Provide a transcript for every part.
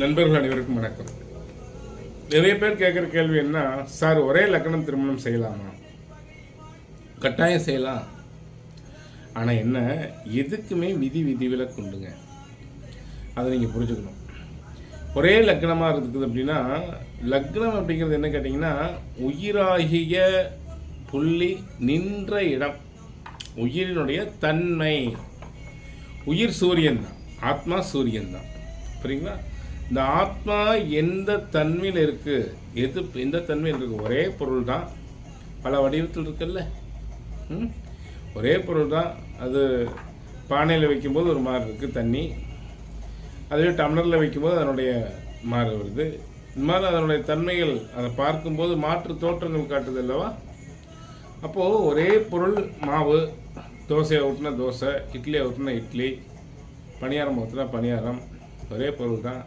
நண்பர்கள் அனைவருக்கும் வணக்கம். நிறைய பேர் கேட்குற கேள்வி என்ன? சார் ஒரே லக்னம் திருமணம் செய்யலாமா? கட்டாயம் செய்யலாம். ஆனால் என்ன? எதுக்குமே விதி விதிவிலக்கு உண்டுங்க. அதை நீங்கள் புரிஞ்சுக்கணும். ஒரே லக்னமாக இருக்குது அப்படின்னா லக்னம் அப்படிங்கிறது என்ன கேட்டிங்கன்னா உயிராகிய புள்ளி நின்ற இடம். உயிரினுடைய தன்மை. உயிர் சூரியன் தான். ஆத்மா சூரியன் தான். புரியுங்களா? இந்த ஆத்மா எந்த தன்மையில் இருக்குது எது எந்த தன்மையில் இருக்குது ஒரே பொருள் தான். பல வடிவத்தில் இருக்குல்ல. ம்? ஒரே பொருள் தான். அது பானையில் வைக்கும்போது ஒரு மாதிரி இருக்குது தண்ணி. அதுவே டம்ளரில் வைக்கும்போது அதனுடைய மாறு வருது. இந்த மாதிரி அதனுடைய தன்மைகள் அதை பார்க்கும்போது மாற்று தோற்றங்கள் காட்டுது அல்லவா? அப்போது ஒரே பொருள் மாவு. தோசையை ஊட்டினா தோசை இட்லியை ஊட்டினா இட்லி பணியாரம் ஊற்றினா பணியாரம். ஒரே பொருள் தான்.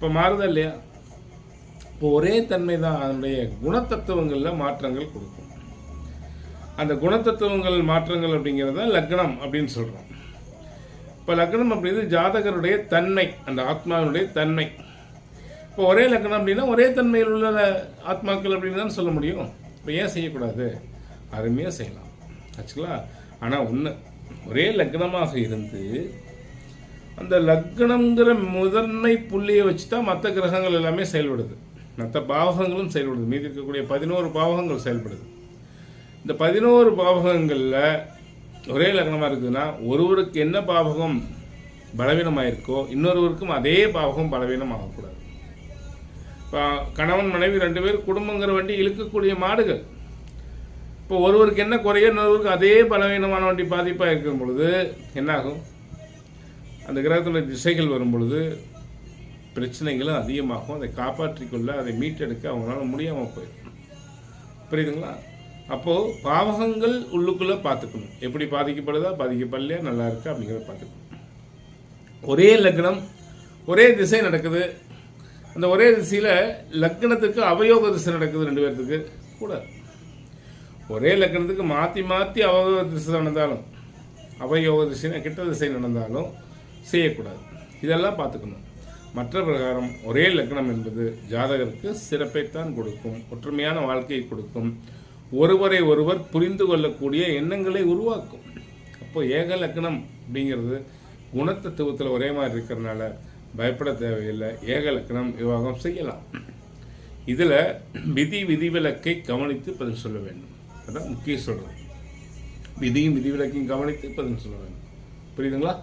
இப்போ மாறுதா இல்லையா? இப்போ ஒரே தன்மை தான் அதனுடைய குணத்தத்துவங்களில் மாற்றங்கள் கொடுக்கும். அந்த குணத்தத்துவங்கள் மாற்றங்கள் அப்படிங்கிறது தான் லக்னம் அப்படின்னு சொல்கிறோம் இப்போ லக்னம் அப்படிங்கிறது ஜாதகருடைய தன்மை அந்த ஆத்மாவினுடைய தன்மை. இப்போ ஒரே லக்னம் அப்படின்னா ஒரே தன்மையில் உள்ள ஆத்மாக்கள் அப்படின்னு தான் சொல்ல முடியும். இப்போ ஏன் செய்யக்கூடாது? அருமையாக செய்யலாம். ஆச்சுங்களா? ஆனால் ஒன்று ஒரே லக்னமாக இருந்து அந்த லக்னங்கிற முதன்மை புள்ளியை வச்சு தான் மற்ற கிரகங்கள் எல்லாமே செயல்படுது. மற்ற பாவகங்களும் செயல்படுது. மீதி இருக்கக்கூடிய பதினோரு பாவகங்கள் செயல்படுது. இந்த பதினோரு பாவகங்களில் ஒரே லக்னமாக இருக்குதுன்னா ஒருவருக்கு என்ன பாவகம் பலவீனமாயிருக்கோ இன்னொருவருக்கும் அதே பாவகம் பலவீனம் ஆகக்கூடாது இப்போ கணவன் மனைவி ரெண்டு பேர் குடும்பங்கிற வண்டி இழுக்கக்கூடிய மாடுகள். இப்போ ஒருவருக்கு என்ன குறையோ இன்னொருவருக்கு அதே பலவீனமான வண்டி பாதிப்பாக இருக்கும் பொழுது என்னாகும்? அந்த கிரகத்தில் திசைகள் வரும் பொழுது பிரச்சனைகளும் அதிகமாகும். அதை காப்பாற்றிக்கொள்ள அதை மீட்டெடுக்க அவங்களால முடியாமல் போயிடும். புரியுதுங்களா? அப்போது பாவகங்கள் உள்ளுக்குள்ளே பார்த்துக்கணும். எப்படி பாதிக்கப்படுதா? பாதிக்கப்படலையா? நல்லா இருக்கா? அப்படிங்கிறத பார்த்துக்கணும். ஒரே லக்னம் ஒரே திசை நடக்குது. அந்த ஒரே திசையில் லக்னத்துக்கு அவயோக திசை நடக்குது ரெண்டு பேர்த்துக்கு கூட. ஒரே லக்னத்துக்கு மாற்றி மாற்றி அவயோக திசை நடந்தாலும் அவயோக திசை கிட்ட திசை நடந்தாலும் செய்யக்கூடாது. இதெல்லாம் பார்த்துக்கணும். மற்ற பிரகாரம் ஒரே லக்னம் என்பது ஜாதகருக்கு சிறப்பைத்தான் கொடுக்கும் ஒற்றுமையான வாழ்க்கையை கொடுக்கும். ஒருவரை ஒருவர் புரிந்து கொள்ளக்கூடிய எண்ணங்களை உருவாக்கும். அப்போ ஏக லக்னம் அப்படிங்கிறது குணத்தத்துவத்தில் ஒரே மாதிரி இருக்கிறதுனால பயப்பட தேவையில்லை. ஏக லக்னம் விவாகம் செய்யலாம். இதில் விதி விதிவிலக்கை கவனித்து பதில் சொல்ல வேண்டும். அதான் முக்கிய சொல்கிறது விதியும் விதிவிலக்கையும் கவனித்து பதில் சொல்ல வேண்டும். புரியுதுங்களா?